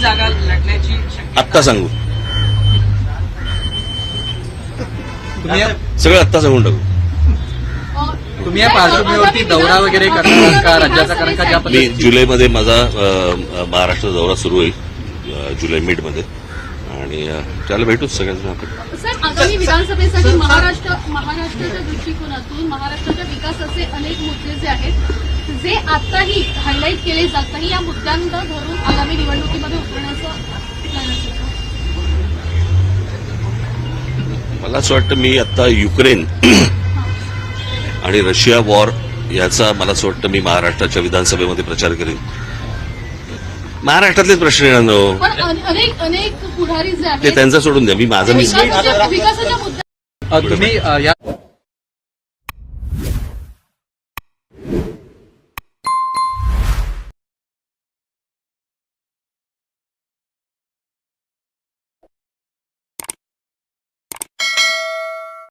जागा लढण्याची आत्ता सांगू. तुम्ही या- सगळं आत्ता सांगून टाकू. तुम्ही या पार्श्वभूमीवरती दौरा वगैरे करणार का? राज्याचा कारण का ज्या मी जुलैमध्ये माझा महाराष्ट्र दौरा सुरू होईल जुलै मिडमध्ये. आणि अ, त्याला भेटूच सगळ्यांना आपण. सर आगामी विधानसभेसाठी महाराष्ट्र महाराष्ट्राच्या दृष्टिकोनातून महाराष्ट्राच्या विकासाचे अनेक मुद्दे जे आहेत जे आताही हायलाईट केले जात नाही या मुद्द्यांना धरून आगामी निवडणुकीमध्ये उतरण्याचं plan असेल का? मला असं वाटतं मी आता युक्रेन आणि रशिया वॉर याचा मला असं वाटतं मी महाराष्ट्राच्या विधानसभेमध्ये प्रचार करेन महाराष्ट्रातलेच प्रश्न येणार ना हो. पण अने- अनेक अनेक पुढारी जे ते आहेत त्यांचा सोडून द्या मी माझं तुम्ही